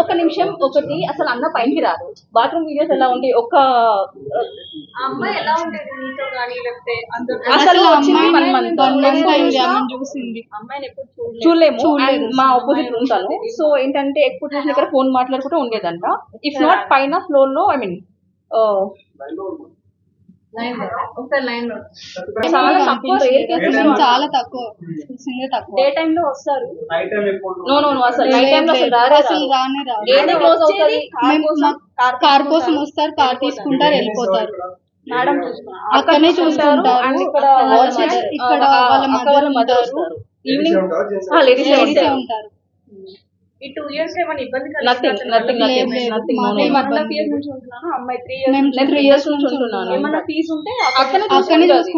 ఒక్క నిమిషం ఒకటి అసలు అన్న పైకి రాదు. బాత్రూమ్ వీడియోస్ ఎలా ఉండి ఒక అసలు వచ్చింది వన్ మంత్ చూడలేము మా ఆపోజిట్ ఉంటాను సో ఏంటంటే ఎక్కువ చూసిన దగ్గర ఫోన్ మాట్లాడుకుంటూ ఉండేదంట. ఇఫ్ నాట్ పైన ఫ్లోర్లో ఐ మీన్లో ఒకసారి లైన్లో. చాలా తక్కువ రేర్ కేసెస్ చూసింది చాలా తక్కువ. చూసిందే తక్కువ. డే టైమ్లో వస్తారు. నైట్ టైం ఎప్పుడు? నో నో నో అసలు నైట్ టైం లో అసలు రారే అసలు రారు. రానే రాదు. గేట్ క్లోజ్ అవుతుంది మేము మా- కార్ కోసం వస్తారు కార్ తీసుకుంటారు వెళ్ళిపోతారు. మేడం అక్కడనే చూసుకుంటారు. ఇక్కడ వాళ్ళ ఈవినింగ్ లేడీస్ ఉంటారు. ఈ టూ ఇయర్స్ ఏమైనా ఇబ్బంది nothing nothing nothing. Nothing years నుంచి ఉంటున్నాను? అమ్మాయి త్రీ ఇయర్స్ నేను త్రీ ఇయర్స్ నుంచి ఉంటున్నాను. ఏమన్నా ఫీజు ఉంటే అక్కడనే చూసుకుంటుంది చూసుకుంటారు.